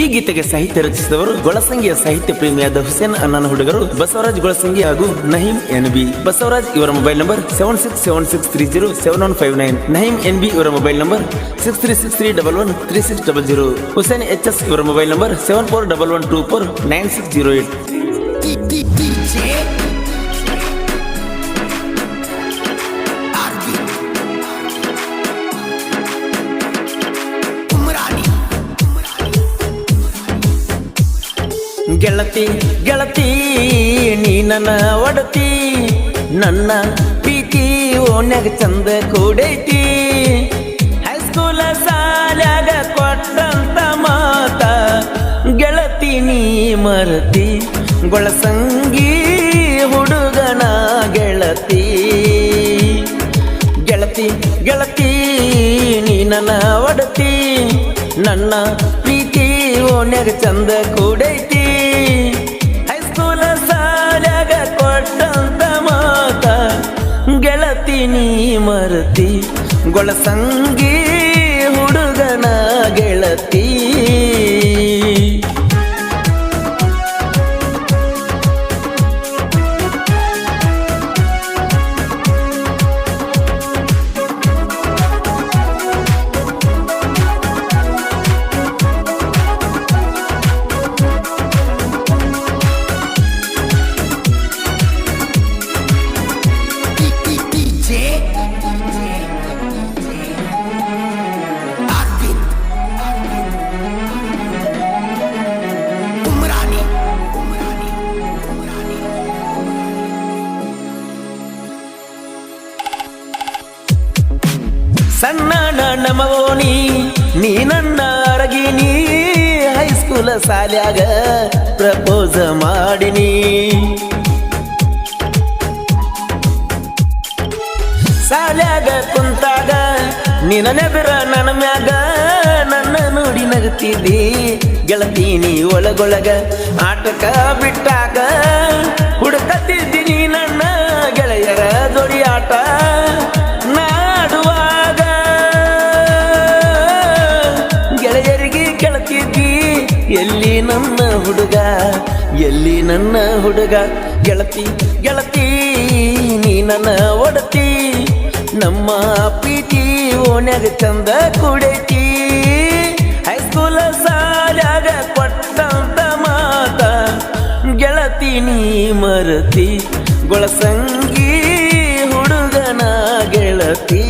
ಈ ಗೀತೆಗೆ ಸಾಹಿತ್ಯ ರಚಿಸಿದವರು ಗೊಳಸಂಗಿಯ ಸಾಹಿತ್ಯ ಪ್ರೇಮಿಯಾದ ಹುಸೇನ್ ಅಣ್ಣನ ಹುಡುಗರು ಬಸವರಾಜ್ ಗೊಳಸಂಗಿ ಹಾಗೂ ನಹೀಂ ಎನ್ ಬಿ ಬಸವರಾಜ್ ಇವರ mobile number seven six seven six three zero seven one five nine. ನಹೀಂ N B ಇವರ mobile number six three six three double one three six double zero. Hussain H S ಇವರ mobile number seven four double one two four nine six zero eight. ಗೆಳತಿ ಗೆಳತಿ, ನೀ ನನ್ನ ಒಡತಿ, ನನ್ನ ಪ್ರೀತಿ ಓನ್ಯಾಗ ಚಂದ ಕೂಡೈತಿ. ಹೈಸ್ಕೂಲ ಸಾಲ್ಯಾಗ ಕೊಟ್ಟಂತ ಮಾತ, ಗೆಳತಿ ನೀ ಮರತಿ ಗೊಳಸಂಗಿ ಹುಡುಗನ ಗೆಳತಿ. ಗೆಳತಿ ಗೆಳತಿ, ನೀ ನನ್ನ ಒಡತಿ, ನನ್ನ ಪ್ರೀತಿ ಓನ್ಯಾಗ ಚಂದ ಕೂಡೈತಿ. ಮರತಿ ಗೊಳಸಂಗಿ ಹುಡುಗನ ಗೆಳತಿ. ನೀ ನನ್ನ ಅರಗಿನಿ ಹೈಸ್ಕೂಲ ಸಾಲ್ಯಾಗ ಪ್ರಪೋಸ ಮಾಡಿನಿ. ಸಾಲ್ಯಾಗ ಕುಂತಾಗ, ನಿನ್ನ ನೆಬರ ನನ್ನ ಮ್ಯಾಗ, ನನ್ನ ನೋಡಿ ನಗತಿದ್ದಿ ಗೆಳತೀನಿ ಒಳಗೊಳಗ ಆಟಕ ಬಿಟ್ಟಾಗ ಹುಡುಗ, ಎಲ್ಲಿ ನನ್ನ ಹುಡುಗ? ಗೆಳತಿ ಗೆಳತಿ, ನೀ ನನ್ನ ಒಡತಿ. ನಮ್ಮ ಪ್ರೀತಿ ಓನ್ಯಾಗ ಚಂದ ಕುಡೈತಿ. ಹೈಸ್ಕೂಲ ಸಾಲಾಗ ಕೊಟ್ಟಂತ ಮಾತ, ಗೆಳತಿ ನೀ ಮರತಿ. ಗೊಳಸಂಗಿ ಹುಡುಗನ ಗೆಳತಿ.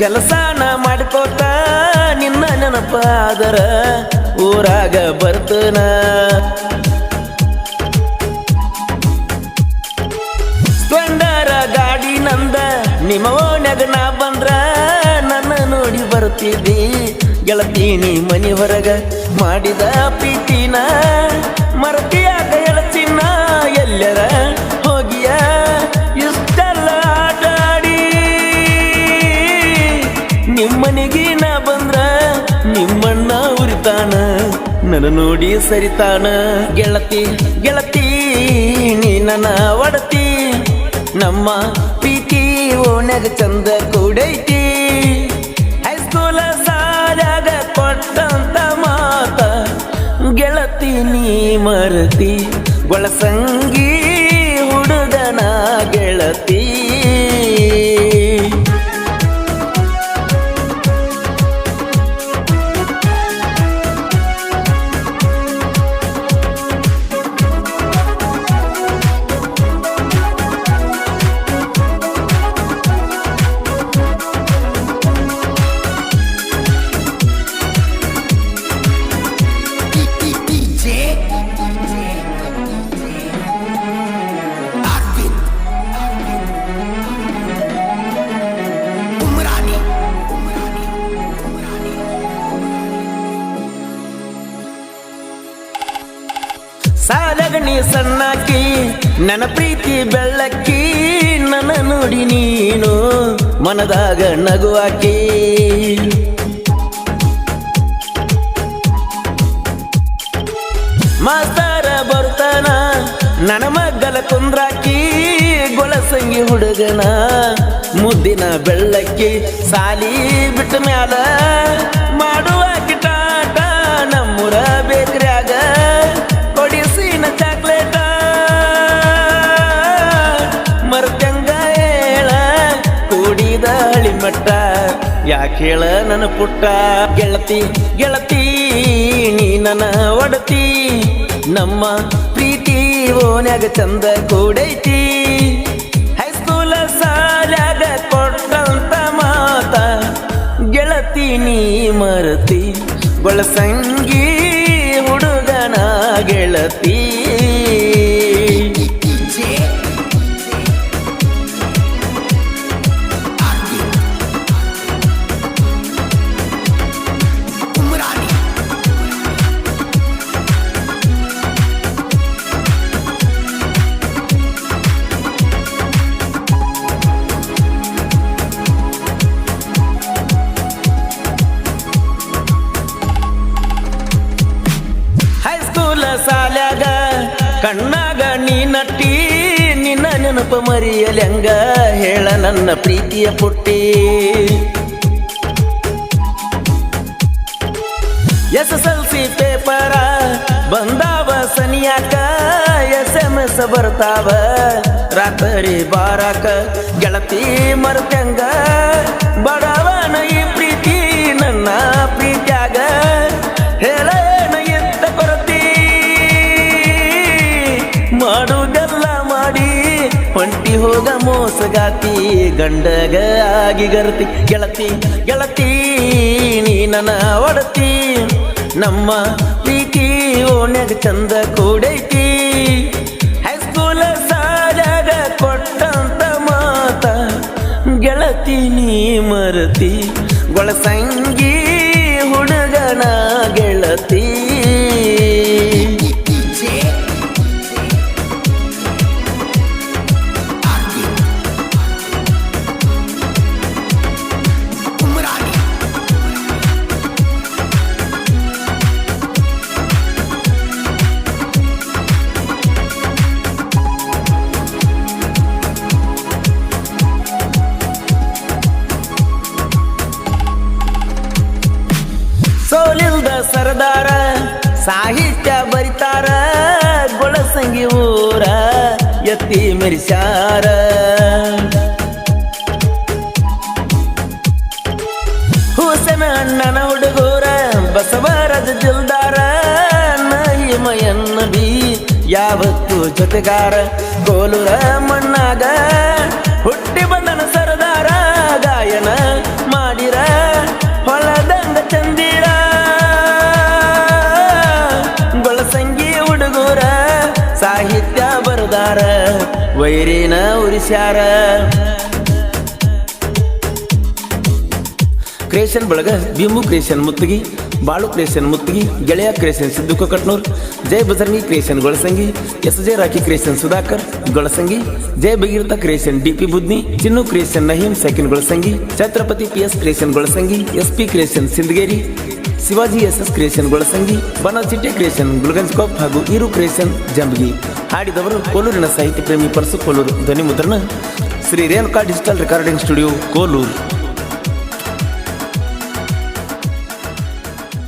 ಕೆಲಸನ ಮಾಡ್ಕೋತ ನಿನ್ನ ನೆನಪ ಆದರ ಊರಾಗ ಬರ್ತನ. ಸ್ಪೆಂಡರ ಗಾಡಿ ನಂದ ನಿಮ್ಮ ನಾ ಬಂದ್ರ ನನ್ನ ನೋಡಿ ಬರ್ತಿದ್ದಿ. ಗೆಳತೀನಿ ಮನಿ ಹೊರಗ ಮಾಡಿದ ಪ್ರೀತಿನ ಮರತಿಯಾಗ ಎಳತಿನ ಎಲ್ಲರ ಉರಿತಾನ ನನ್ನ ನೋಡಿ ಸರಿತಾನ? ಗೆಳತಿ ಗೆಳತಿ, ನೀ ನನ್ನ ಒಡತಿ. ನಮ್ಮ ಪ್ರೀತಿ ಓಣ್ಯಾಗ ಚಂದ ಕೂಡೈತಿ. ಹೈಸ್ಕೂಲ ಸಾಲಾಗ ಕೊಟ್ಟಂತ ಮಾತ, ಗೆಳತಿ ನೀ ಮರತಿ. ಒಳ ಹುಡುಗನ ಸಾಲಗಣಿ ಸಣ್ಣಾಕಿ ನನ್ನ ಪ್ರೀತಿ ಬೆಳ್ಳಕ್ಕಿ, ನನ್ನ ನೋಡಿ ನೀನು ಮನದಾಗ ನಗುವಾಕಿ. ಮಾಸ್ತಾರ ಬರ್ತಾನ ನನ್ನ ಮಗ್ಗಲ ಕುಂದ್ರಾಕಿ ಗೊಳಸಂಗಿ ಹುಡುಗನ, ಮುದ್ದಿನ ಬೆಳ್ಳಕ್ಕಿ ಸಾಲಿ ಬಿಟ್ಟ ಮ್ಯಾಲ ನನ ನನ್ನ ಪುಟ್ಟ. ಗೆಳತಿ ಗೆಳತಿ, ನೀ ನನ್ನ ಒಡತಿ. ನಮ್ಮ ಪ್ರೀತಿ ಓನ್ಯಾಗ ಚಂದ ಕೂಡೈತಿ. ಹೈಸ್ಕೂಲ ಸಾಲ್ಯಾಗ ಕೊಟ್ಟಂತ ಮಾತ, ಗೆಳತಿ ನೀ ಮರತಿ. ಗೊಳಸಂಗಿ ಹುಡುಗನ ಗೆಳತಿ. ಕಣ್ಣಾಗ ನೀ ನಟ್ಟಿ, ನಿನ್ನ ನೆನಪ ಮರಿಯಲೆಂಗ ಹೇಳ ನನ್ನ ಪ್ರೀತಿಯ ಪುಟ್ಟಿ. ಎಸ್ ಎಸ್ ಎಲ್ ಸಿ ಪೇಪರ ಬಂದಾವ ಸನಿಯಾಕ ಎಸ್ ಎಂ ಎಸ್ ಬರ್ತಾವ ರಾತ್ರಿ ಬಾರಾಕ, ಗೆಳತಿ ಮರ್ತಂಗ ಬಡವನ ಹೋಗ ಮೋಸಗಾತಿ ಗಂಡಗ ಆಗಿ ಗರ್ತಿ. ಗೆಳತಿ ಗೆಳತಿ, ನೀ ಒಡತಿ. ನಮ್ಮ ಪ್ರೀತಿ ಓಣ್ಯಾಗ ಚಂದ ಕೂಡೈತಿ. ಹೈಸ್ಕೂಲ ಸಾಲಾಗ ಕೊಟ್ಟಂತ ಮಾತ. ಗೆಳತಿ, ನೀ ಮರತಿ. ಗೊಳಸಂಗಿ ಹುಡುಗನ ಗೆಳತಿ. ಎತ್ತಿ ಮೆರಿಸ್ಯಾರ. ಹುಸನ ಅಣ್ಣನ ಹುಡುಗೂರ ಬಸವರಾಜ ನಾಯಿ ಮಯನ್ನ ಬಿ ಯಾವತ್ತು ಜೊತೆಗಾರ ಕೋಲುರ ಮಣ್ಣಾಗ. ಕ್ರಿಯೇಷನ್ ಬಳಗ, ಭೀಮು ಕ್ರಿಯೇಷನ್ ಮುತ್ತಗಿ, ಬಾಳು ಕ್ರಿಯೇಷನ್ ಮುತ್ತಗಿ, ಗೆಳೆಯ creation Siddu Kokatnur Jai Bajrangi creation Golasangi S J Rocky creation Sudhakar Golasangi, Jai Bhagiratha creation D P Budni, Chinnu creation ನಹೀಂ second Golasangi, Chhatrapati P S creation Golasangi S P creation Sindageri Shivaji S S creation Golasangi ಬನಚಿಟ್ಟೆ creation, ಗುಲ್ಗಂಜ್ ಕಾಪ್ ಹಾಗೂ ಇರು creation Jambagi. ಹಾಡಿದವರು ಕೋಲೂರಿನ ಸಾಹಿತ್ಯ ಪ್ರೇಮಿ ಪರಸು ಕೋಲೂರು ಧ್ವನಿ ಮುದ್ರಣ Shri Renuka digital recording studio Koluru.